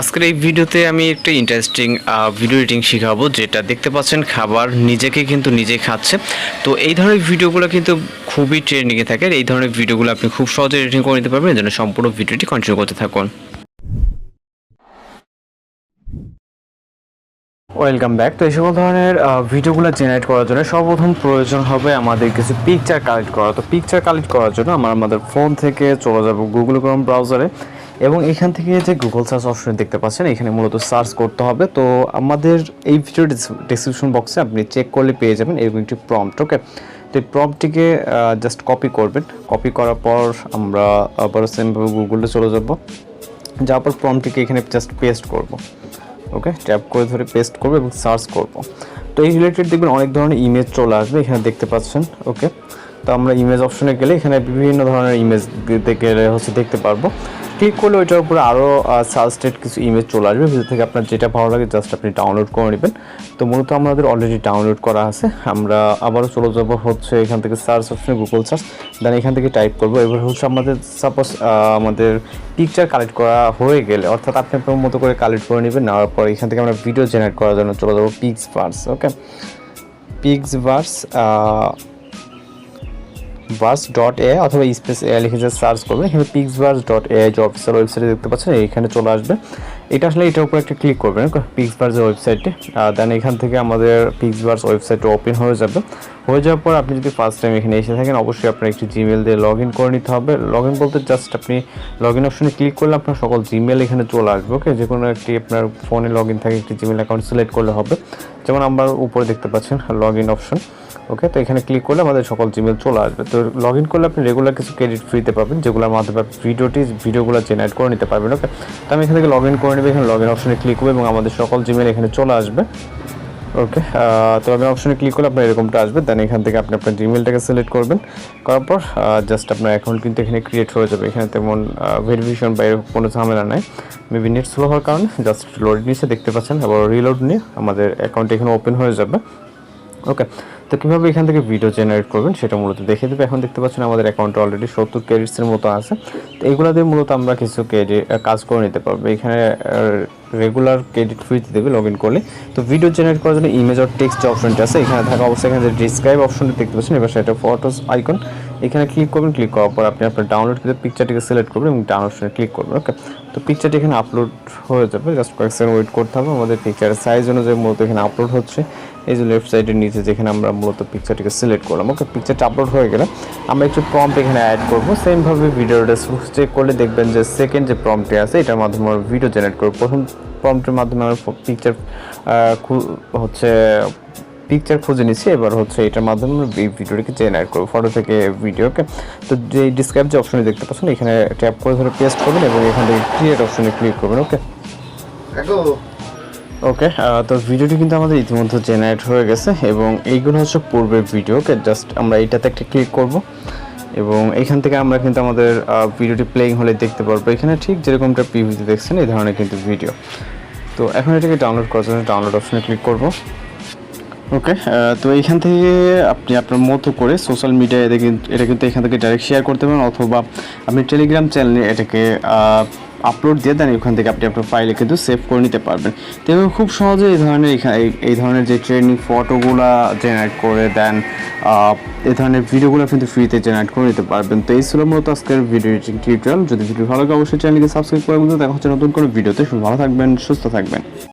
আজকের এই ভিডিওতে আমি একটা ইন্টারেস্টিং ভিডিও এডিটিং শেখাবো, যেটা দেখতে পাচ্ছেন খাবার নিজেকে কিন্তু নিজে খাচ্ছে। তো এই ধরনের ভিডিওগুলো কিন্তু খুবই ট্রেন্ডিংয়ে থাকে এই ধরনের ভিডিওগুলো আপনি খুব সহজে এডিটিং করে নিতে পারবেন যেন সম্পূর্ণ ভিডিওটি কন্টিনিউ করতে থাকুন। ওয়েলকাম ব্যাক তো এই সকল ধরনের ভিডিওগুলো জেনারেট করার জন্য সর্বপ্রথম প্রয়োজন হবে আমাদের কিছু পিকচার কালেক্ট করা। তো পিকচার কালেক্ট করার জন্য আমরা আমাদের ফোন থেকে চলে যাব গুগল ক্রোম ব্রাউজারে এবং এখান থেকে যে গুগল সার্চ অপশন দেখতে পাচ্ছেন, এখানে মূলত সার্চ করতে হবে। তো আমাদের এই ভিডিও ডিসক্রিপশন বক্সে আপনি চেক করলে পেয়ে যাবেন এরকম একটি প্রম্পট ওকে তো এই প্রম্পটিকে জাস্ট কপি করবেন। কপি করার পর আমরা আবার সেমভাবে গুগলে চলে যাব। যাওয়ার পর প্রম্পটিকে এখানে জাস্ট পেস্ট করব। ওকে? ট্যাপ করে ধরে পেস্ট করব এবং সার্চ করব। তো এই রিলেটেড দেখবেন অনেক ধরনের ইমেজ চলে আসবে, এখানে দেখতে পাচ্ছেন, ওকে? তো আমরা ইমেজ অপশনে গেলে এখানে বিভিন্ন ধরনের ইমেজ গেলে হচ্ছে দেখতে পারব। ক্লিক করলে ওইটার উপরে আরও সাজেস্টেড কিছু ইমেজ চলে আসবে। ভিতর থেকে আপনার যেটা ভালো লাগে জাস্ট আপনি ডাউনলোড করে নেবেন। তো মূলত আমাদের অলরেডি ডাউনলোড করা আছে। আমরা আবারও চলে যাব হচ্ছে এখান থেকে সার্চ অপশনে গুগল সার্চ দেন এখান থেকে টাইপ করব। এবার হচ্ছে আমাদের সাপোজ আমাদের পিকচার কালেক্ট করা হয়ে গেলে, অর্থাৎ আপনি আপনার মতো করে কালেক্ট করে নেবেন, নেওয়ার পর এখান থেকে আমরা ভিডিও জেনারেট করার জন্য চলে যাব PixVerse okay PixVerse verse dot A অথবা স্পেস এ লিখে যে সার্চ করবেন। এখানে পিক্স ভার্স ডট এ যে অফিসিয়াল ওয়েবসাইটে দেখতে পাচ্ছেন, এখানে চলে আসবে। এটা আসলে এটার উপর একটা ক্লিক করবেন পিক্স ভার্সের ওয়েবসাইটে দেন এখান থেকে আমাদের পিক্স ভার্স ওয়েবসাইটটা ওপেন হয়ে যাবে। হয়ে যাওয়ার পর আপনি যদি ফার্স্ট টাইম এখানে এসে থাকেন, অবশ্যই আপনার একটি জিমেল দিয়ে লগ ইন করে নিতে হবে। লগ ইন বলতে জাস্ট আপনি লগ ইন অপশনে ক্লিক করলে আপনার সকল জিমেল এখানে চলে আসবে ওকে যে কোনো একটি আপনার ফোনে লগ ইন থাকে, একটি জিমেল অ্যাকাউন্ট সিলেক্ট করলে হবে। যেমন আমরা উপরে দেখতে পাচ্ছেন লগ ইন অপশন ওকে তো এখানে ক্লিক করলে আমাদের সকল জিমেল চলে আসবে। তো লগ ইন করলে আপনি রেগুলার কিছু ক্রেডিট ফ্রিতে পাবেন, যেগুলোর মাধ্যমে আপনি ভিডিওটি ভিডিওগুলো জেনারেট করে নিতে পারবেন ওকে তো আমি এখান থেকে লগ ইন করে নেবে, এখানে লগ ইন অপশনে ক্লিক করব এবং আমাদের সকল জিমেল এখানে চলে আসবে ওকে তো আমি অপশনে ক্লিক করলে আপনার এরকমটা আসবে দেন এখান থেকে আপনি আপনার জিমেলটাকে সিলেক্ট করবেন, করার পর জাস্ট আপনার অ্যাকাউন্ট কিন্তু এখানে ক্রিয়েট হয়ে যাবে। এখানে তেমন ভেরিফিকেশন বা এরকম কোনো ঝামেলা নাই। মেবি নেট স্লো হওয়ার কারণে জাস্ট লোড নিচে দেখতে পাচ্ছেন, আবার রিলোড নিয়ে আমাদের অ্যাকাউন্ট এখানে ওপেন হয়ে যাবে ওকে তো কীভাবে এখান থেকে ভিডিও জেনারেট করবেন সেটা মূলত দেখে দেবে। এখন দেখতে পাচ্ছেন আমাদের অ্যাকাউন্টে অলরেডি সত্তর ক্রেডিটসের মতো আছে। তো এগুলো দিয়ে মূলত আমরা কিছু কাজ করে নিতে পারব। এখানে রেগুলার ক্রেডিট ফ্রিতে দেবে লগ ইন করলে। তো ভিডিও জেনারেট করার জন্য ইমেজ আর টেক্সট অপশনটা আছে। এখানে থাকা অবস্থায় এখানে ডিসক্রাইব অপশনটা দেখতে পাচ্ছেন, এবার সেটা ফটোস আইকন এখানে ক্লিক করবেন ক্লিক করার পর আপনি আপনার ডাউনলোড করে পিকচারটিকে সিলেক্ট করবেন এবং ডাউনলোড ক্লিক করবেন ওকে তো পিকচারটি এখানে আপলোড হয়ে যাবে জাস্ট কয়েক সেকেন্ড ওয়েট করতে হবে। আমাদের পিকচারের সাইজ অনুযায়ী মূলত এখানে আপলোড হচ্ছে। এই যে লেফট সাইডের নিচে যেখানে আমরা মূলত পিকচারটিকে সিলেক্ট করলাম ওকে পিকচারটা আপলোড হয়ে গেলে আমরা একটু প্রম্পট এখানে অ্যাড করব। সেমভাবে ভিডিওটা চেক করলে দেখবেন যে সেকেন্ড যে প্রম্পটটি আছে, এটার মাধ্যমে আমরা ভিডিও জেনারেট করব। প্রথম প্রম্পটের মাধ্যমে আমরা পিকচার হচ্ছে পিকচার খুঁজে নিচ্ছি এবার হচ্ছে এটার মাধ্যমে এই ভিডিওটিকে জেনারেট করব ফটো থেকে ভিডিওকে। তো যে ডিসক্রাইব যে অপশনে দেখতে পাচ্ছেন এখানে ট্যাপ করে ধরে পেস্ট করবেন এবং এখান থেকে ক্রিয়েট অপশনে ক্লিক করবেন ওকে ওকে তো ভিডিওটি কিন্তু আমাদের ইতিমধ্যে জেনারেট হয়ে গেছে এবং এইগুলো হচ্ছে পূর্বের ভিডিও ওকে জাস্ট আমরা এইটাতে একটা ক্লিক করব এবং এখান থেকে আমরা কিন্তু আমাদের ভিডিওটি প্লেইং হলে দেখতে পারব। এখানে ঠিক যেরকমটা পিভিতে দেখছেন এই ধরনের কিন্তু ভিডিও তো এখন এটাকে ডাউনলোড করার জন্য ডাউনলোড অপশনে ক্লিক করব। ওকে তো এইখান থেকে আপনি আপনার মতো করে সোশ্যাল মিডিয়ায় এটা কিন্তু এটা কিন্তু এখান থেকে ডাইরেক্ট শেয়ার করতে পারেন অথবা আপনি টেলিগ্রাম চ্যানেলে এটাকে আপলোড দিয়ে দেন, ওখান থেকে আপনি আপনার ফাইলে কিন্তু সেভ করে নিতে পারবেন। তো এভাবে খুব সহজে এই ধরনের এই ধরনের যে ট্রেনিং ফটোগুলো জেনারেট করে দেন এই ধরনের ভিডিওগুলো কিন্তু ফ্রিতে জেনারেট করে নিতে পারবেন। তো এই ছিল মূলত আজকের ভিডিও এডিটিং টিউটোরিয়াল যদি ভিডিও ভালো লাগে, অবশ্যই চ্যানেলকে সাবস্ক্রাইব করে দেখা হচ্ছে নতুন কোনো ভিডিওতে ভালো থাকবেন, সুস্থ থাকবেন।